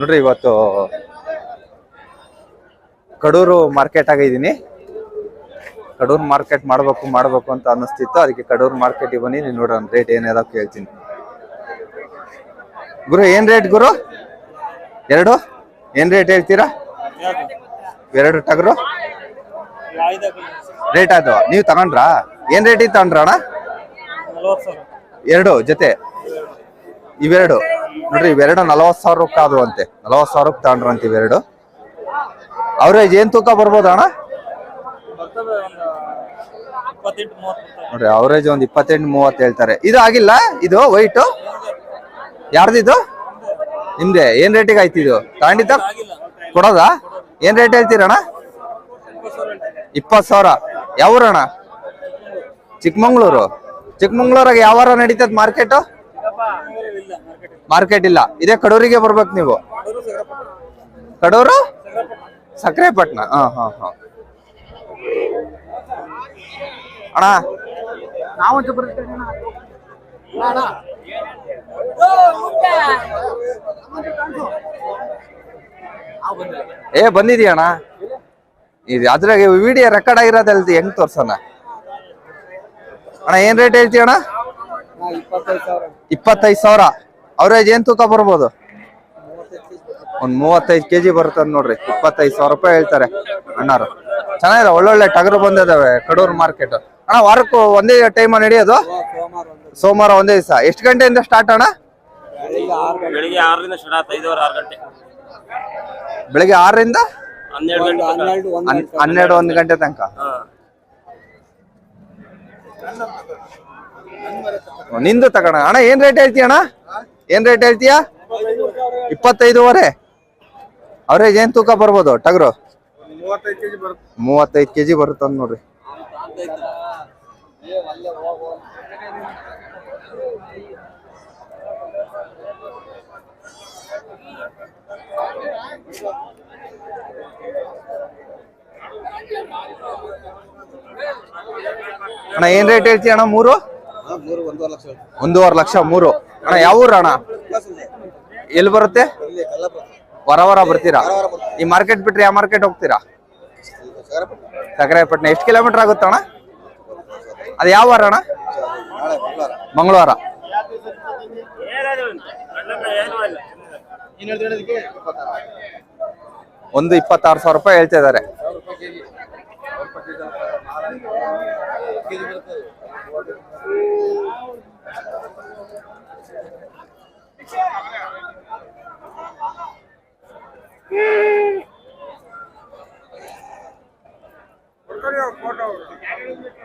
ನೋಡ್ರಿ, ಇವತ್ತು ಕಡೂರು ಮಾರ್ಕೆಟ್ ಆಗಿದ್ದೀನಿ ಕಡೂರು ಮಾರ್ಕೆಟ್ ಮಾಡ್ಬೇಕು ಮಾಡ್ಬೇಕು ಅಂತ ಅನ್ನಿಸ್ತಿತ್ತು. ಅದಕ್ಕೆ ಕಡೂರು ಮಾರ್ಕೆಟಿಗೆ ಬನ್ನಿ ನೀವು ನೋಡೋಣ ರೇಟ್ ಏನಿದೆ ಕೇಳ್ತೀನಿ. ಗುರು, ಏನ್ ರೇಟ್ ಗುರು? ಎರಡು? ಏನ್ ರೇಟ್ ಹೇಳ್ತೀರಾ? ಎರಡು ಟಗರು? ರೇಟ್ ಆಯ್ತು ನೀವು ತಗೊಂಡ್ರಾ? ಏನ್ ರೇಟಿಗೆ ತಗೊಂಡ್ರಣ್ಣ ಎರಡು ಜೊತೆ. ಇವೆರಡು. ನೋಡ್ರಿ, ಇವೆರಡು ನಲವತ್ತು ಸಾವಿರಕ್ಕೆ ಆದ್ವು ಅಂತೆ ನಲವತ್ತು ಸಾವಿರಕ್ಕೆ ತಗೊಂಡ್ರಂತ ಇವೆರಡು. ಅವ್ರೇಜ್ ಏನ್ ತೂಕ ಬರ್ಬೋದ ಅಣ್ಣ? ನೋಡ್ರಿ ಅವರೇಜ್ ಒಂದ್ ಇಪ್ಪತ್ತೆಂಟು, ಮೂವತ್ತು ಹೇಳ್ತಾರೆ. ಇದು ಆಗಿಲ್ಲ? ಇದು ವೈಟ್ ಯಾರ್ದಿದು? ನಿಮ್ದೆ. ಏನ್ ರೇಟಿಗೆ ಆಯ್ತು ಇದು ತಗೊಂಡಿದ್ದ? ಕೊಡೋದಾ? ಏನ್ ರೇಟ್ ಹೇಳ್ತೀರಣ್ಣ? ಇಪ್ಪತ್ ಸಾವಿರ. ಯಾವೂರಣ್ಣ? ಚಿಕ್ಕಮಂಗ್ಳೂರು. ಚಿಕ್ಕಮಂಗ್ಳೂರಾಗ ಯಾವಾರ ನಡೀತದ ಮಾರ್ಕೆಟ್ ಮಾರ್ಕೆಟ್ ಇಲ್ಲ. ಇದೇ ಕಡೂರಿಗೆ ಬರ್ಬೇಕು ನೀವು. ಕಡೂರು? ಸಕ್ರೆಪಟ್ನ ಹಾ ಹಾ ಹಾ. ಅಣ್ಣ. ಏ ಬಂದಿದ್ಯಣ್ಣ ಇದು ಅದ್ರಾಗ ವಿಡಿಯೋ ರೆಕಾರ್ಡ್ ಆಗಿರೋದೆ ಹೆಂಗ್ ತೋರ್ಸೋಣ? ಅಣ್ಣ, ಏನ್ ರೇಟ್ ಹೇಳ್ತೀಯ ಅಣ್ಣ? ಇಪ್ಪತ್ತೈದು ಸಾವಿರ. ಅವ್ರೇಜ್ ಏನ್ ತೂಕ ಬರ್ಬೋದು? ಒಂದ್ ಮೂವತ್ತೈದು ಕೆಜಿ ಬರ್ತದ ನೋಡ್ರಿ ಇಪ್ಪತ್ತೈದು ಸಾವಿರ ರೂಪಾಯಿ ಹೇಳ್ತಾರೆ ಅಣ್ಣಾರು ಚೆನ್ನಾಗಿದೆ ಒಳ್ಳೊಳ್ಳೆ ಟಗರು ಬಂದಿದಾವೆ ಕಡೂರು ಮಾರ್ಕೆಟ್ ಅಣ್ಣ ವಾರಕ್ಕೂ ಒಂದೇ ಟೈಮ್ ನಡೆಯೋದು? ಸೋಮವಾರ ಒಂದೇ ದಿವಸ. ಎಷ್ಟು ಗಂಟೆಯಿಂದ ಸ್ಟಾರ್ಟ್ ಅಣ್ಣ? ಬೆಳಿಗ್ಗೆ ಆರರಿಂದ ಹನ್ನೆರಡು ಒಂದು ಗಂಟೆ ತನಕ. ನಿಂದು ತಗೋಣ. ಅಣ್ಣ ಏನ್ ರೇಟ್ ಹೇಳ್ತೀಯ ಅಣ್ಣ ಏನ್ ರೇಟ್ ಹೇಳ್ತೀಯಾ? ಇಪ್ಪತ್ತೈದುವರೆ. ಅವ್ರೇಜ್ ಏನ್ ತೂಕ ಬರ್ಬೋದು ಟಗರು? ಮೂವತ್ತೈದು ಕೆಜಿ ಬರುತ್ತ ನೋಡ್ರಿ. ಅಣ್ಣ ಏನ್ ರೇಟ್ ಹೇಳ್ತೀಯ ಅಣ್ಣ ಮೂರು? ಒಂದೂವರೆ ಲಕ್ಷ ಮೂರು. ಅಣ್ಣ, ಯಾವ ಊರ ಅಣ್ಣ? ಎಲ್ಲಿ ಬರುತ್ತೆ? ವಾರ ಬರ್ತೀರಾ? ಈ ಮಾರ್ಕೆಟ್ ಬಿಟ್ರೆ ಯಾವ ಮಾರ್ಕೆಟ್ ಹೋಗ್ತೀರಾ? ಸಕರಾಯಪಟ್ಟಣ ಎಷ್ಟು ಕಿಲೋಮೀಟರ್ ಆಗುತ್ತೆ ಅಣ್ಣ? ಅದು ಯಾವ ವಾರ ಅಣ್ಣ? ಮಂಗಳವಾರ. ಒಂದು ಇಪ್ಪತ್ತಾರು ಸಾವಿರ ರೂಪಾಯಿ ಹೇಳ್ತಾ ಇದಾರೆ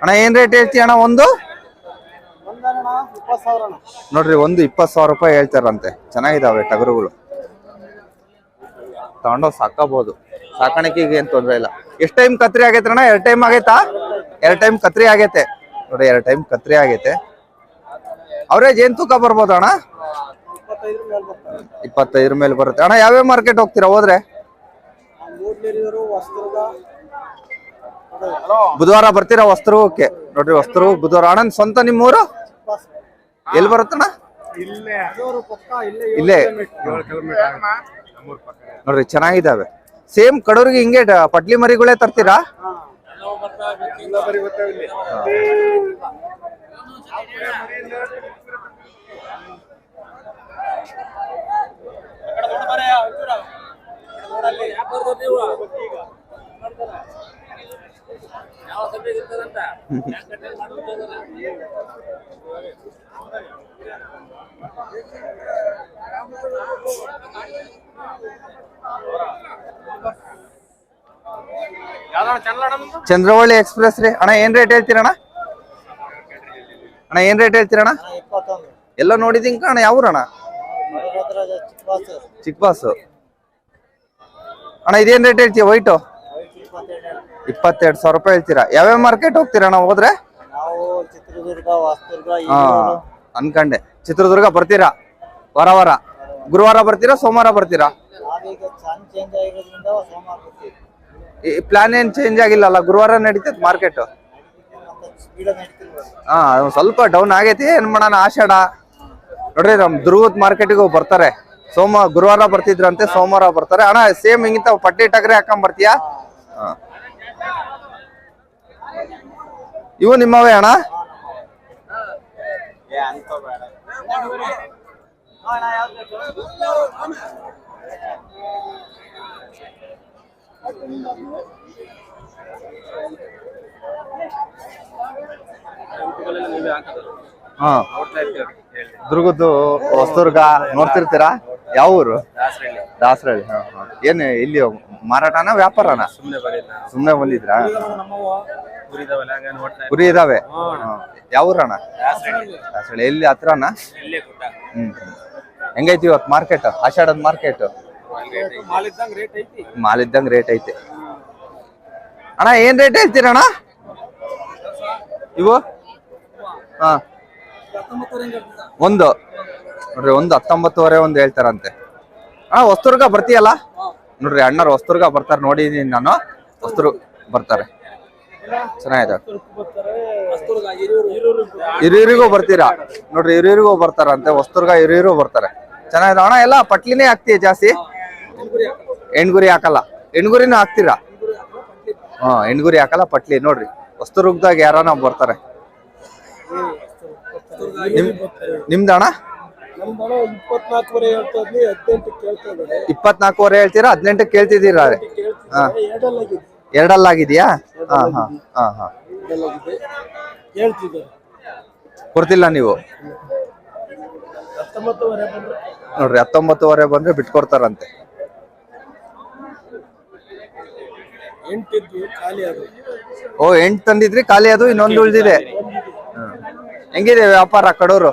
ಅಣ್ಣ, ಏನ್ ರೇಟ್ ಹೇಳ್ತೀಯ ಅಣ್ಣ ಒಂದು? ನೋಡ್ರಿ, ಒಂದು ಇಪ್ಪತ್ತು ಸಾವಿರ ರೂಪಾಯಿ ಹೇಳ್ತಾರಂತೆ. ಚೆನ್ನಾಗಿದಾವೆ ಟಗರುಗಳು. ತಗೊಂಡೋಗಿ ಸಾಕಬಹುದು ಸಾಕಾಣಿಕೆಗೆ ಏನ್ ತೊಂದ್ರೆ ಇಲ್ಲ. ಎಷ್ಟ್ ಟೈಮ್ ಕತ್ರಿ ಆಗೈತೆ ಅಣ್ಣ? ಎರಡ್ ಟೈಮ್ ಆಗೈತಾ? ಎರಡ್ ಟೈಮ್ ಕತ್ರಿ ಆಗೈತೆ. ನೋಡಿ ಎರಡ್ ಟೈಮ್ ಕತ್ರಿ ಆಗೈತೆ. ಅವ್ರೇಜ್ ಏನ್ ತೂಕ ಬರ್ಬೋದು ಅಣ್ಣ? ಇಪ್ಪತ್ತೈದರ ಮೇಲೆ ಬರುತ್ತೆ. ಅಣ್ಣ ಯಾವ್ಯಾವ ಮಾರ್ಕೆಟ್ ಹೋಗ್ತೀರಾ ಹೋದ್ರೆ? ಬುಧವಾರ ಬರ್ತೀರಾ ವಸ್ತ್ರಕ್ಕೆ? ನೋಡ್ರಿ ವಸ್ತ್ರ ಬುಧವಾರ. ಅಣ್ಣ ಸ್ವಂತ ನಿಮ್ಮೂರು ಎಲ್ಲಿ ಬರುತ್ತಣ್ಣ? ಇಲ್ಲೇ. ನೋಡ್ರಿ ಚೆನ್ನಾಗಿದ್ದಾವೆ. ಸೇಮ್ ಕಡೂರಿಗೆ ಹಿಂಗೆ ಪಟ್ಲಿ ಮರಿಗಳೇ ತರ್ತೀರಾ? ಚಂದ್ರವಳ್ಳಿ ಎಕ್ಸ್ಪ್ರೆಸ್ ರೀ. ಅಣ್ಣ ಏನ್ ರೇಟ್ ಹೇಳ್ತೀರಣ್ಣ? ಅಣ್ಣ ಏನ್ ರೇಟ್ ಹೇಳ್ತೀರಣ್ಣ? ಎಲ್ಲ ನೋಡಿದೀನಿ ಕಣ ಯಾವ್ರಣ್ಣ? ಚಿಕ್ಕ ಬಾಸ್ ಅಣ್ಣ ಇದೇನ್ ರೇಟ್ ಹೇಳ್ತೀಯ ವೈಟು ಇಪ್ಪತ್ತೆರಡು ಸಾವಿರ ರೂಪಾಯಿ ಹೇಳ್ತೀರಾ? ಯಾವ್ಯಾವ ಮಾರ್ಕೆಟ್ ಹೋದ್ರೆ? ನಾವು ಚಿತ್ರದುರ್ಗ ಹೊಸದುರ್ಗ ಹಾ ಅನ್ಕಂಡೆ. ಚಿತ್ರದುರ್ಗ ಬರ್ತೀರಾ? ವಾರ ವಾರ. ಗುರುವಾರ ಬರ್ತೀರಾ ಸೋಮವಾರ ಬರ್ತೀರಾ? ಪ್ಲಾನ್ ಏನ್ ಚೇಂಜ್ ಆಗಿಲ್ಲಲ್ಲ ಗುರುವಾರ ನಡೀತೈತೆ ಮಾರ್ಕೆಟ್ ಹಾ ಸ್ವಲ್ಪ ಡೌನ್ ಆಗೈತಿ ಏನ್ ಮಾಡೋಣ ಆಷಾಢ. ನೋಡ್ರಿ ನಮ್ ದುರ್ಗದ ಮಾರ್ಕೆಟಿಗೂ ಬರ್ತಾರೆ. ಸೋಮ ಗುರುವಾರ ಬರ್ತಿದ್ರಂತೆ, ಸೋಮವಾರ ಬರ್ತಾರೆ. ಅಣ್ಣ ಸೇಮ್ ಹಿಂಗಿಂತ ಪಟ್ಟಿ ಟಗರೆ ಹಾಕೊಂಡ್ ಬರ್ತೀಯಾ. ಇವು ನಿಮ್ಮವೇ ಅಣ್ಣ? ಹಾ. ದುರ್ಗದ್ದು ಹೊಸದುರ್ಗ ನೋಡ್ತಿರ್ತೀರಾ? ಯಾವ ಊರು ದಾಸರಳ್ಳಿ ಹಾ ಹಾ. ಏನ್ ಇಲ್ಲಿ ಮಾರಾಟನ ವ್ಯಾಪಾರನ? ಸುಮ್ಮನೆ ಬಂದಿದ್ರಾ? ಕುರಿ ಇದಾವೆ? ಯಾವ ಊರಣ್ಣ ದಾಸರಳ್ಳಿ ಎಲ್ಲಿ ಹತ್ರ ಹ್ಮ್ ಹೆಂಗೈತಿ ಇವತ್ತು ಮಾರ್ಕೆಟ್? ಆಷಾಢದ ಮಾರ್ಕೆಟ್? ಮಾಲಿದ್ದಂಗ ರೇಟ್ ಐತಿ. ಮಾಲ್ ಇದ್ದಂಗ್ ರೇಟ್ ಐತೆ. ಅಣ್ಣ ಏನ್ ರೇಟ್ ಹೇಳ್ತೀರಣ್ಣ ಇವು? ಹಾ. ಒಂದು. ನೋಡ್ರಿ, ಒಂದು ಹತ್ತೊಂಬತ್ತುವರೆ ಒಂದು ಹೇಳ್ತಾರಂತೆ. ಹಾ ಹೊಸ್ತುರ್ಗ ಬರ್ತೀಯಲ್ಲ? ನೋಡ್ರಿ ಅಣ್ಣರು ಹೊಸ್ತುರ್ಗ ಬರ್ತಾರೆ, ನೋಡಿದೀನಿ ನಾನು. ಹೊಸ್ತರು ಬರ್ತಾರೆ. ಚೆನ್ನಾಗಿದೆ. ಹಿರಿಯರಿಗೂ ಬರ್ತೀರಾ? ನೋಡ್ರಿ, ಹಿರಿಯರಿಗೂ ಬರ್ತಾರಂತೆ ಹೊಸ್ತುರ್ಗ ಹಿರಿಯರು ಬರ್ತಾರೆ. ಚೆನ್ನಾಗಿದೆ. ಅಣ್ಣ, ಎಲ್ಲ ಪಟ್ಲಿನೇ ಹಾಕ್ತೀಯ ಜಾಸ್ತಿ? ಹೆಣ್ಗುರಿ ಹಾಕಲ್ಲ. ಹೆಣ್ಗುರಿನೂ ಹಾಕ್ತೀರಾ? ಹಾ, ಹೆಣ್ಗುರಿ ಹಾಕಲ್ಲ, ಪಟ್ಲಿ. ನೋಡ್ರಿ ಹೊಸ್ತುರ್ಗದಾಗ ಯಾರನ ಬರ್ತಾರೆ? ನಿಮ್ ಇಪ್ಪತ್ನಾಲ್ಕೂವರೆ ಹೇಳ್ತಾ ಇದ್ವಿ ಹದಿನೆಂಟು ಕೇಳ್ತಾ ಇದ್ದಾರೆ. ಇಪ್ಪತ್ನಾಲ್ಕೂವರೆ ಹೇಳ್ತೀರಾ? ಹದಿನೆಂಟು ಕೇಳ್ತಿದ್ದೀರಾ ಹಾ. ಎರಡಲ್ಲಾಗಿದೆ. ಎರಡಲ್ಲಾಗಿದ್ಯಾ? ಹಾ ಹಾ ಹಾ ಹಾ. ಎರಡಲ್ಲಾಗಿದೆ. ಹೇಳ್ತಿದ್ದಾರೆ. ಕೊಡ್ತಿಲ್ಲ ನೀವು? ಹತ್ತೊಂಬತ್ತುವರೆ ಬಂದ್ರೆ. ನೋಡ್ರಿ ಹತ್ತೊಂಬತ್ತುವರೆ ಬಂದ್ರೆ ಬಿಟ್ಕೊಡ್ತಾರಂತೆ. ಎಂಟಿದ್ವಿ ಖಾಲಿ ಅದು ಓ ಎಂಟ್ ತಂದಿದ್ರಿ ಖಾಲಿ ಅದು ಇನ್ನೊಂದು ಉಳಿದಿದೆ. ಹೆಂಗಿದೆ ವ್ಯಾಪಾರ ಕಡೂರು?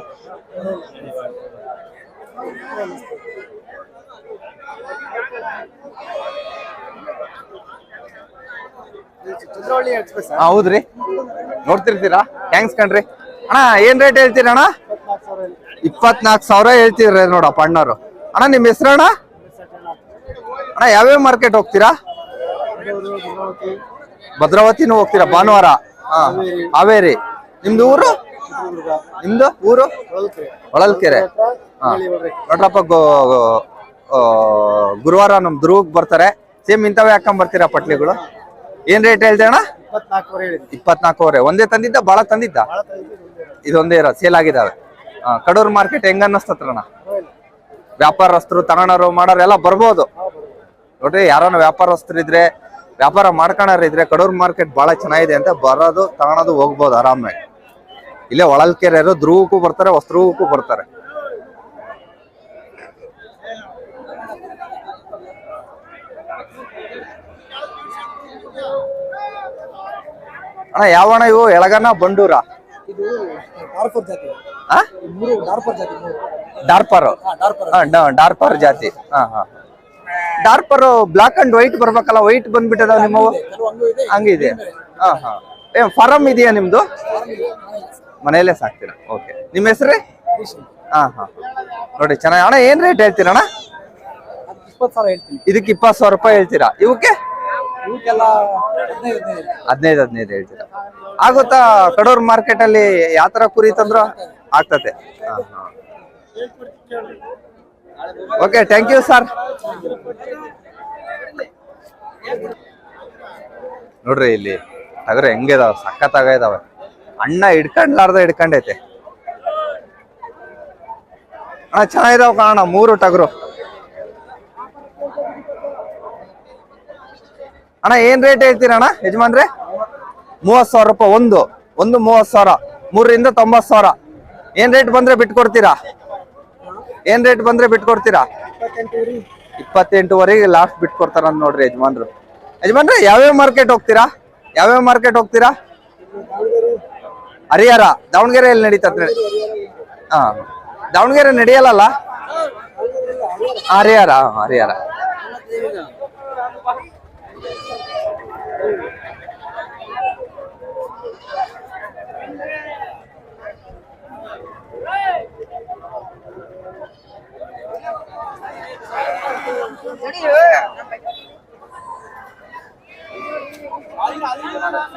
ಹೌದ್ರಿ. ನೋಡ್ತಿರ್ತೀರಾ? ಥ್ಯಾಂಕ್ಸ್ ಕಣ್ರಿ. ಅಣ್ಣ, ಏನ್ ರೇಟ್ ಹೇಳ್ತೀರ ಅಣ್ಣ? ಇಪ್ಪತ್ನಾಕ್ ಸಾವಿರ ಹೇಳ್ತೀರ ನೋಡಪ್ಪ ಅಣ್ಣರು ಅಣ್ಣ ನಿಮ್ ಹೆಸರು ಅಣ್ಣ? ಅಣ್ಣ, ಯಾವ್ಯಾವ ಮಾರ್ಕೆಟ್ ಹೋಗ್ತೀರಾ? ಭದ್ರಾವತಿನೂ ಹೋಗ್ತೀರಾ? ಭಾನುವಾರ. ಹಾವೇರಿ. ನಿಮ್ದು ಊರು? ನಿಮ್ದು ಊರು? ಹೊಳಲ್ಕೆರೆ. ನೋಡ್ರಪ್ಪ ಗುರುವಾರ ನಮ್ ದುರ್ಗ ಬರ್ತಾರೆ. ಸೇಮ್ ಇಂಥವೇ ಹಾಕೊಂಡ್ ಬರ್ತೀರಾ ಪಟ್ಲಿಗಳು? ಏನ್ ರೇಟ್ ಹೇಳ್ದೆ ಅಣ್ಣ? ಇಪ್ಪತ್ನಾಲ್ಕೂವರೆ ಒಂದೇ ತಂದಿದ್ದ ಬಹಳ ತಂದಿದ್ದ. ಇದೊಂದೇ ಇರೋ ಸೇಲ್ ಆಗಿದಾವೆ ಹಾ ಕಡೂರ್ ಮಾರ್ಕೆಟ್ ಹೆಂಗ ಅನ್ನಿಸ್ತತ್ರಣ ವ್ಯಾಪಾರಸ್ಥರು ತಗೋಣರು ಮಾಡೋರು ಎಲ್ಲ ಬರ್ಬೋದು. ನೋಡ್ರಿ, ಯಾರನ್ನ ವ್ಯಾಪಾರಸ್ಥರು ಇದ್ರೆ, ವ್ಯಾಪಾರ ಮಾಡ್ಕೊಳಾರ ಇದ್ರೆ ಕಡೂರ್ ಮಾರ್ಕೆಟ್ ಬಹಳ ಚೆನ್ನಾಗಿದೆ ಅಂತ ಬರೋದು, ತಗೊಳೋದು ಹೋಗ್ಬೋದು ಆರಾಮಾಗಿ ಇಲ್ಲೇ ಒಳಲ್ಕೆರೆಯರು ಧ್ರುವಕ್ಕೂ ಬರ್ತಾರೆ ವಸ್ತ್ರಕ್ಕೂ ಬರ್ತಾರೆ. ಅಣ್ಣ ಯಾವಣ ಇವು? ಎಳಗನ ಬಂಡೂರ? ಡಾರ್ಪರ್ ಡಾರ್ಪರ್ ಜಾತಿ ಹಾ ಡಾರ್ಪರ್. ಹಾ, ಡಾರ್ಪರ್ ಜಾತಿ. ಹಾ ಹಾ. ಡಾರ್ಪರ್ ಬ್ಲಾಕ್ ಅಂಡ್ ವೈಟ್ ಬರ್ಬೇಕಲ್ಲ ವೈಟ್ ಬಂದ್ಬಿಟ್ಟದ ನಿಮ್ಮವು? ಹಂಗಿದೆ ಹಾ ಹಾ. ಏ ಫಾರಂ ಇದೆಯಾ ನಿಮ್ದು? ಮನೆಯಲ್ಲೇ ಸಾಕ್ತೀರಾ? ಓಕೆ ನಿಮ್ಮ ಹೆಸರು? ಹಾ ಹಾ. ನೋಡಿ ಚೆನ್ನಾಗಿ ಅಣ್ಣ ಏನ್ ರೇಟ್ ಹೇಳ್ತೀರಣ್ಣ? ಹೇಳ್ತೀನಿ. ಇದಕ್ಕೆ ಇಪ್ಪತ್ತು ಸಾವಿರ ರೂಪಾಯಿ ಹೇಳ್ತೀರಾ? ಇವಕ್ಕೆ? ಹದಿನೈದು ಹದಿನೈದು. ಹದಿನೈದು ಹದಿನೈದು ಹೇಳ್ತೀರಾ? ಆಗುತ್ತಾ? ಕಡೂರ್ ಮಾರ್ಕೆಟ್ ಅಲ್ಲಿ ಯಾವ ತರ ಕುರಿ ತಂದ್ರು? ಆಗ್ತತೆ ಓಕೆ ಥ್ಯಾಂಕ್ ಯು ಸರ್ ನೋಡ್ರಿ ಇಲ್ಲಿ ಟಗರು ಹೆಂಗಿದಾವ ಸಖತ್ತಾಗ ಇದಾವೆ. ಅಣ್ಣ ಹಿಡ್ಕೊಂಡ್ಲಾರ್ದ ಹಿಡ್ಕೊಂಡೈತೆ. ಅಣ್ಣ, ಚೆನ್ನಾಗಿದಾವ ಕಾಣ ಮೂರು ಟಗರು. ಅಣ್ಣ, ಏನ್ ರೇಟ್ ಹೇಳ್ತೀರಣ್ಣ ಯಜಮಾನ್ರೆ? ಮೂವತ್ ಸಾವಿರ ರೂಪಾಯಿ, ಒಂದು. ಒಂದು ಮೂವತ್ ಸಾವಿರ. ಮೂರರಿಂದ ತೊಂಬತ್ ಸಾವಿರ. ಏನ್ ರೇಟ್ ಬಂದ್ರೆ ಬಿಟ್ಕೊಡ್ತೀರಾ? ಏನ್ ರೇಟ್ ಬಂದ್ರೆ ಬಿಟ್ಕೊಡ್ತೀರಾ? ಇಪ್ಪತ್ತೆಂಟುವರೆಗೆ ಲಾಸ್ಟ್ ಬಿಟ್ಕೊಡ್ತಾರ ನೋಡ್ರಿ ಯಜಮಾನ್ರು. ಯಜಮಾನ್ರೆ, ಯಾವ್ಯಾವ ಮಾರ್ಕೆಟ್ ಹೋಗ್ತೀರಾ? ಯಾವ್ಯಾವ ಮಾರ್ಕೆಟ್ ಹೋಗ್ತೀರಾ? ಹರಿಹರ ದಾವಣಗೆರೆ ಎಲ್ಲಿ ನಡೀತದೆ ಹಾ ದಾವಣಗೆರೆ ನಡೆಯಲ್ಲ ಹರಿಹರ ಹಾ, ಹರಿಹರ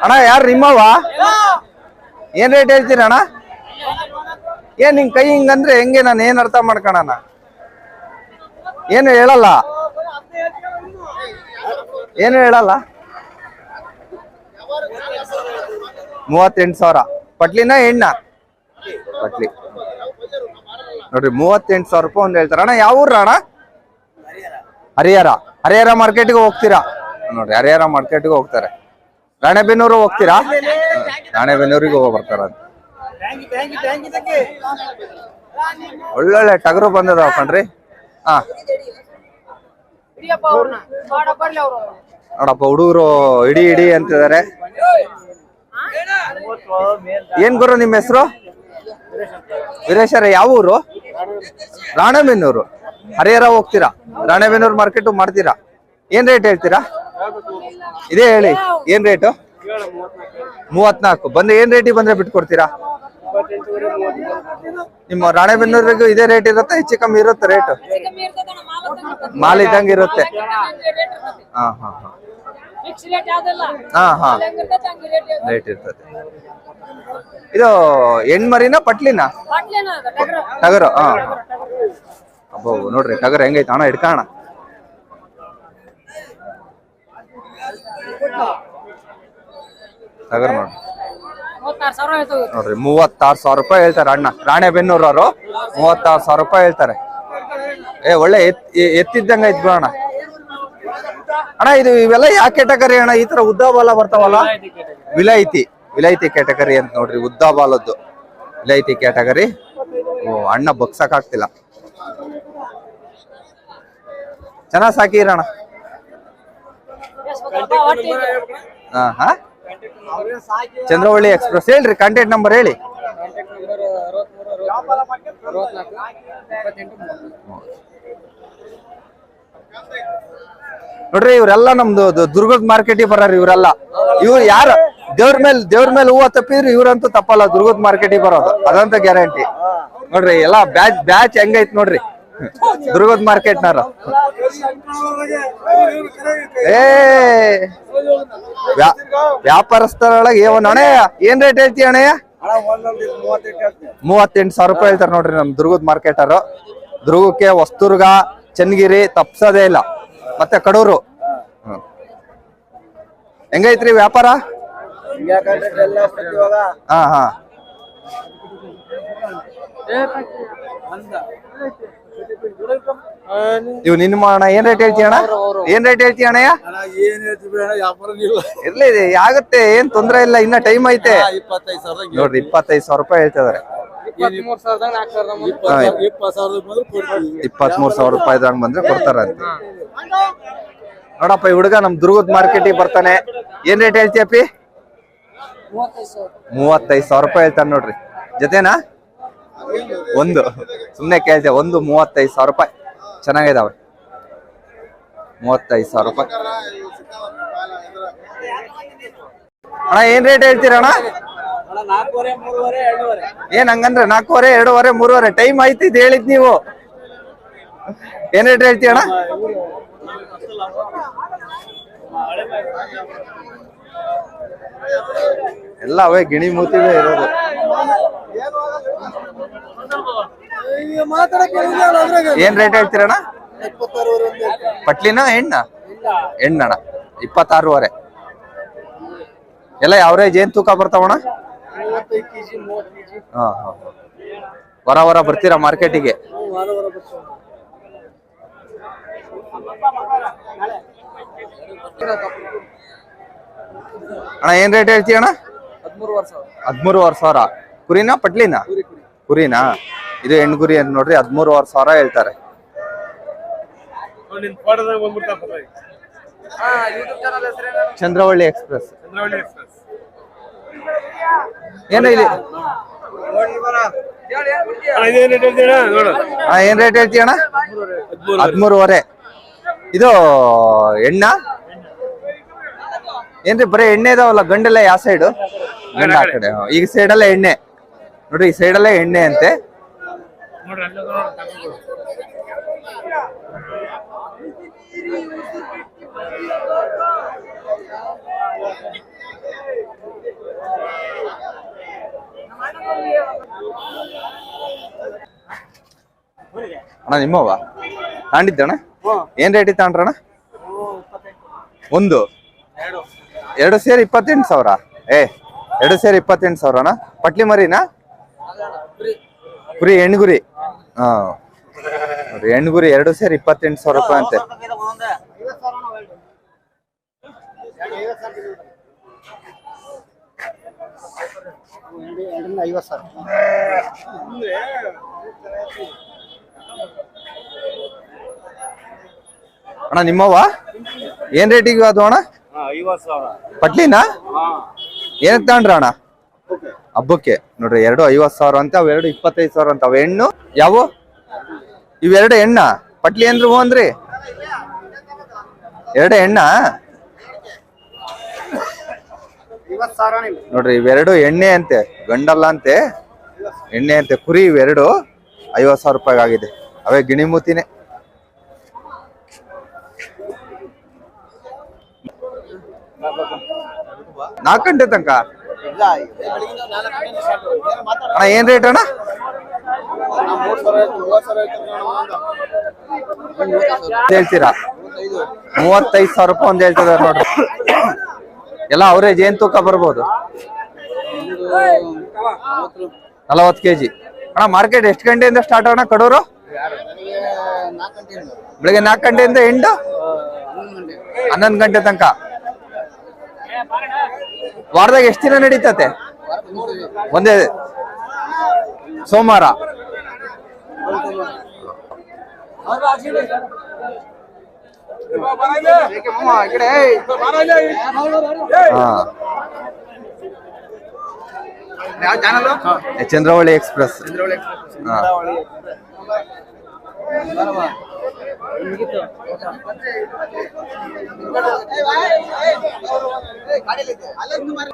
ಅಣ್ಣ ಯಾರು ನಿಮ್ಮವ ಏನ್ ರೇಟ್ ಹೇಳ್ತೀರಣ್ಣ ಏನ್ ನಿಮ್ ಕೈ ಹಿಂಗಂದ್ರೆ ಹೆಂಗೆ ನಾನು ಏನ್ ಅರ್ಥ ಮಾಡ್ಕೋಣ ಏನು ಹೇಳಲ್ಲ? ಏನು ಹೇಳಲ್ಲ? ಮೂವತ್ತೆಂಟು ಸಾವಿರ. ಪಟ್ಲಿನ ಹೆಣ್ಣ ಪಟ್ಲಿ. ನೋಡ್ರಿ, ಮೂವತ್ತೆಂಟು ಸಾವಿರ ರೂಪಾಯಿ ಒಂದು ಹೇಳ್ತಾರ. ಅಣ್ಣ, ಯಾವ ಊರ ಅಣ್ಣ? ಹರಿಹರ. ಹರಿಹರ ಮಾರ್ಕೆಟ್ಗೆ ಹೋಗ್ತೀರಾ? ನೋಡ್ರಿ, ಹರಿಹರ ಮಾರ್ಕೆಟ್ಗೆ ಹೋಗ್ತಾರೆ. ರಾಣೆಬೆನ್ನೂರು ಹೋಗ್ತೀರಾ? ರಾಣೆಬೆನ್ನೂರಿಗೆ ಹೋಗಿ ಬರ್ತಾರ ಒಳ್ಳೊಳ್ಳೆ ಟಗರು ಬಂದದಾವ ಕಣ್ರಿ. ಹಾ. ನೋಡಪ್ಪ, ಹುಡುಗರು ಇಡಿ ಇಡಿ ಅಂತಿದ್ದಾರೆ. ಏನ್ ಗುರು ನಿಮ್ಮ ಹೆಸರು? ವೀರೇಶರ ಯಾವ ಊರು? ರಾಣೆಬೆನ್ನೂರು. ಹರಿಹರ ಹೋಗ್ತೀರಾ? ರಾಣೆಬೆನ್ನೂರು ಮಾರ್ಕೆಟ್ ಮಾಡ್ತೀರಾ? ಏನ್ ರೇಟ್ ಹೇಳ್ತೀರಾ? ಇದೇ ಹೇಳಿ, ಏನ್ ರೇಟು ಮೂವತ್ನಾಲ್ಕು. ಬಂದ್ರೆ ಏನ್ ರೇಟಿಗೆ ಬಂದ್ರೆ ಬಿಟ್ಕೊಡ್ತೀರಾ? ನಿಮ್ಮ ರಾಣೆಬೆನ್ನೂರಿಗೂ ಇದೇ ರೇಟ್ ಇರುತ್ತೆ, ಹೆಚ್ಚು ಕಮ್ಮಿ ಇರುತ್ತೆ ರೇಟ್ ಮಾಲ್ ಇದ್ದಂಗೆ ಇರುತ್ತೆ. ಹಾ ಹಾ ಹಾ. ಹಾ ಹಾ. ರೇಟ್. ಇರ್ತದೆ. ಇದು ಹೆಣ್ಮರಿನ ಪಟ್ಲಿನ? ಟಗರ, ಹಾ. ನೋಡ್ರಿ, ಟಗರ್ ಹೆಂಗೈತೆ ಅಣ್ಣ ಟಗರ್ ನೋಡ್ರಿ ನೋಡ್ರಿ ಮೂವತ್ತಾರು ಸಾವಿರ ರೂಪಾಯಿ ಹೇಳ್ತಾರೆ ಅಣ್ಣ. ರಾಣೆಬೆನ್ನೂರವರು ಮೂವತ್ತಾರು ಸಾವಿರ ರೂಪಾಯಿ ಹೇಳ್ತಾರೆ. ಏ ಒಳ್ಳೆ ಎತ್ತಿದ್ದಂಗ ಐತ್ ಅಣ್ಣ ಅಣ್ಣ ಇದು ಇವೆಲ್ಲ ಯಾವ ಕೆಟಗರಿ ಅಣ್ಣ? ಈ ತರ ಉದ್ದ ಬಾಲ ಬರ್ತಾವಲ್ಲ? ವಿಲಾಯಿತಿ. ವಿಲಾಯಿತಿ ಕ್ಯಾಟಗರಿ ಅಂತ ನೋಡ್ರಿ ಉದ್ದ ಬಾಲದ್ದು. ವಿಲಾಯಿತಿ ಕ್ಯಾಟಗರಿ. ಓ ಅಣ್ಣ ಬಗ್ಸಕ್ ಆಗ್ತಿಲ್ಲ. ಚೆನ್ನಾಗ್ ಸಾಕಿರಣ್ಣ ಹಾ? ಚಂದ್ರವಳ್ಳಿ ಎಕ್ಸ್ಪ್ರೆಸ್ ಹೇಳ್ರಿ ಕಾಂಟ್ಯಾಕ್ಟ್ ನಂಬರ್ ಹೇಳಿ. ನೋಡ್ರಿ, ಇವ್ರೆಲ್ಲ ನಮ್ದು ದುರ್ಗದ ಮಾರ್ಕೆಟಿಗೆ ಬರಾರ ಇವ್ರೆಲ್ಲ. ಇವ್ರು ಯಾರ? ದೇವ್ರ ಮೇಲೆ ದೇವ್ರ ಮೇಲೆ ಹೂವ ತಪ್ಪಿದ್ರು ಇವ್ರಂತೂ ತಪ್ಪಲ್ಲ, ದುರ್ಗದ ಮಾರ್ಕೆಟಿಗೆ ಬರೋದು. ಅದಂತ ಗ್ಯಾರಂಟಿ ನೋಡ್ರಿ, ಎಲ್ಲಾ ಬ್ಯಾಚ್ ಬ್ಯಾಚ್ ಹೆಂಗೈತ್ ನೋಡ್ರಿ. ದುರ್ಗದ ಮಾರ್ಕೆಟ್ನಾರ ಏ, ವ್ಯಾ- ವ್ಯಾಪಾರಸ್ಥರೊಳಗೆ ಅಣ್ಣಯ್ಯ ಏನ್ ರೇಟ್ ಹೇಳ್ತೀಯ ಅಣ್ಣಯ್ಯ ಮೂವತ್ತೆಂಟು ಸಾವಿರ ರೂಪಾಯಿ ಹೇಳ್ತಾರೆ ನೋಡ್ರಿ ನಮ್ ದುರ್ಗದ ಮಾರ್ಕೆಟರು ದುರ್ಗಕ್ಕೆ ವಸ್ತುರ್ಗ ಚನ್ನಗಿರಿ ತಪ್ಸೋದೇ ಇಲ್ಲ. ಮತ್ತೆ ಕಡೂರು. ಹೆಂಗೈತ್ರಿ ವ್ಯಾಪಾರ? ಹಾ ಹಾ. ಇವ್ ನಿನ್ನ ಅಣ್ಣ ಏನ್ ರೇಟ್ ಹೇಳ್ತೀಯ ಅಣ್ಣ? ಏನ್ ರೇಟ್ ಹೇಳ್ತೀಯ ಅಣ್ಣಯ್ಯ ಏನ್ ಹೇಳ್ತೀವಿ ಬೇಡ ವ್ಯಾಪಾರ ಇಲ್ಲ. ಇರ್ಲಿ ಇದೆ ಆಗುತ್ತೆ ಏನ್ ತೊಂದ್ರೆ ಇಲ್ಲ ಇನ್ನ ಟೈಮ್ ಐತೆ. ನೋಡ್ರಿ ಇಪ್ಪತ್ತೈದು ಸಾವಿರ ರೂಪಾಯಿ ಹೇಳ್ತಿದಾರೆ. ಇಪ್ಪತ್ತು ಕೊಡ್ತೀವಿ. ಇಪ್ಪತ್ಮೂರ್ ಸಾವಿರ ರೂಪಾಯಿ ಬಂದ್ರೆ ಕೊಡ್ತಾರ ಅಂತ. ನೋಡಪ್ಪ ಈ ಹುಡುಗ ನಮ್ ದುರ್ಗದ ಮಾರ್ಕೆಟಿಗೆ ಬರ್ತಾನೆ. ಏನ್ ರೇಟ್ ಹೇಳ್ತೀಯಪ್ಪಿ? ಮೂವತ್ತೈದು ಸಾವಿರ ರೂಪಾಯಿ ಹೇಳ್ತಾನೆ ನೋಡ್ರಿ. ಜೊತೆನಾ? ಒಂದು. ಸುಮ್ಮನೆ ಕೇಳ್ತೆ ಒಂದು ಮೂವತ್ತೈದು ಸಾವಿರ ರೂಪಾಯಿ. ಚೆನ್ನಾಗಿದಾವೆ. ಮೂವತ್ತೈದು ಸಾವಿರ ರೂಪಾಯಿ. ಅಣ್ಣ, ಏನ್ ರೇಟ್ ಹೇಳ್ತೀರಣ್ಣ ಏನ್ ಹಂಗಂದ್ರೆ, ನಾಲ್ಕೂವರೆ, ಎರಡೂವರೆ, ಮೂರುವರೆ. ಟೈಮ್ ಆಯ್ತು ಇದು ಹೇಳಿದ್ ನೀವು. ಏನ್ ರೇಟ್ ಹೇಳ್ತೀಯಣ್ಣ ಎಲ್ಲ ಅವೇ ಗಿಣಿ ಮೂತಿವೆ ಇರೋದು. ಏನ್ ರೇಟ್ ಹೇಳ್ತೀರಣ್ಣ? ಪಟ್ಲಿನ, ಹೆಣ್ಣ? ಹೆಣ್ಣಣ್ಣ, ಇಪ್ಪತ್ತಾರೂವರೆ. ಎಲ್ಲ ಯಾವ್ರೇಜ್ ಏನ್ ತೂಕ ಬರ್ತಾವಣ ಹಾ ಹಾ ಹಾ. ವರ ವರ ಬರ್ತೀರಾ ಮಾರ್ಕೆಟಿಗೆ? ಅಣ್ಣ ಏನ್ ರೇಟ್ ಹೇಳ್ತೀಯ ಅಣ್ಣ? ಹದಿಮೂರುವರೆ ಹದ್ಮೂರುವರೆ ಸಾವಿರ. ಕುರಿನಾ ಪಟ್ಲಿನಾ? ಕುರಿನಾ? ಇದು ಹೆಣ್ಣು ಕುರಿ ಅಂತ ನೋಡ್ರಿ ಹದ್ಮೂರುವರೆ ಸಾವಿರ ಹೇಳ್ತಾರೆ. ಚಂದ್ರವಳ್ಳಿ ಎಕ್ಸ್ಪ್ರೆಸ್. ಚಂದ್ರವಳ್ಳಿ ಎಕ್ಸ್ಪ್ರೆಸ್. ಏನು ಇಲ್ಲಿ? ಏನ್ ರೇಟ್ ಹೇಳ್ತೀಯ ಅಣ್ಣ? ಹದ್ಮೂರುವರೆ. ಇದು ಎಣ್ಣ ಏನ್ರಿ ಬರೀ ಎಣ್ಣೆ ಇದಾವಲ್ಲ ಗಂಡೆಲ್ಲ ಯಾವ ಸೈಡು ಗಂಡ ಆ ಕಡೆ. ಈಗ ಸೈಡ್ ಸೈಡಲ್ಲೇ ಎಣ್ಣೆ. ನೋಡ್ರಿ ಈ ಸೈಡಲ್ಲೇ ಎಣ್ಣೆ ಅಂತೆ. ಅಣ್ಣ ನಿಮ್ಮವ ತಾಂಡಿದ್ದಣ್ಣ? ಏನ್ ರೇಟ್ ತಾಂಡ್ರಣ್ಣ? ಒಂದು. ಎರಡು ಸೇರಿ ಇಪ್ಪತ್ತೆಂಟು ಸಾವಿರ. ಏ, ಎರಡು ಸೇರಿ ಇಪ್ಪತ್ತೆಂಟು ಸಾವಿರನಾ? ಪಟ್ಲಿ ಮರಿನಾ ಕುರಿ, ಹೆಣ್ಗುರಿ. ಹಾ. ಹೆಣ್ಗುರಿ ಎರಡು ಸೇರಿ ಇಪ್ಪತ್ತೆಂಟು ಸಾವಿರ ರೂಪಾಯಿ ಅಂತೆ. ಅಣ್ಣ ನಿಮ್ಮವ ಏನ್ ರೇಟಿಗೆ ಅದು ಅಣ್ಣ? ಪಟ್ಲಿನಾ? ಏನಕ್ಕೆ ತಗೊಂಡ್ರ ಅಣ್ಣ? ಹಬ್ಬಕ್ಕೆ. ನೋಡ್ರಿ ಎರಡು ಐವತ್ ಸಾವಿರ ಅಂತ ಅವೆರಡು ಇಪ್ಪತ್ತೈದು ಸಾವಿರ ಅಂತ. ಅವ ಹೆಣ್ಣು? ಯಾವ? ಇವೆರಡು ಹೆಣ್ಣ. ಪಟ್ಲಿ ಏನ್ರಿ ಹೂ ಅಂದ್ರಿ? ಎರಡು ಹೆಣ್ಣ? ನೋಡ್ರಿ ಇವೆರಡು ಎಣ್ಣೆ ಅಂತೆ ಗಂಡಲ್ಲ ಅಂತೆ. ಎಣ್ಣೆ ಅಂತೆ ಕುರಿ ಇವೆರಡು ಐವತ್ ಸಾವಿರ ರೂಪಾಯಿ ಆಗಿದೆ. ಅವೇ ಗಿಣಿಮೂತಿನೇ. ನಾಲ್ಕು ಗಂಟೆ ತನಕ? ಅಣ್ಣ, ಏನ್ ರೇಟ್ ಅಣ್ಣ? ಹೇಳ್ತೀರಾ? ಮೂವತ್ತೈದು ಸಾವಿರ ರೂಪಾಯಿ ಒಂದ್ ಹೇಳ್ತಿದಾರೆ ನೋಡ್ರಿ. ಎಲ್ಲ ಅವರೇ ಏನ್ ತೂಕ ಬರ್ಬೋದು? ನಲವತ್ತು ಕೆಜಿ ಅಣ್ಣ ಮಾರ್ಕೆಟ್ ಎಷ್ಟು ಗಂಟೆಯಿಂದ ಸ್ಟಾರ್ಟ್ ಅಣ್ಣ ಕಡೂರು? ಬೆಳಿಗ್ಗೆ ನಾಲ್ಕು ಗಂಟೆಯಿಂದ ಎಂಟು? ಹನ್ನೊಂದು ಗಂಟೆ ತನಕ. ವಾರದಾಗ ಎಷ್ಟು ದಿನ ನಡೀತತೆ? ಒಂದೇ ಸೋಮವಾರ. ಚಂದ್ರವಳ್ಳಿ ಎಕ್ಸ್ಪ್ರೆಸ್. ಹಾ. கடையில் அலந்து மாதிரி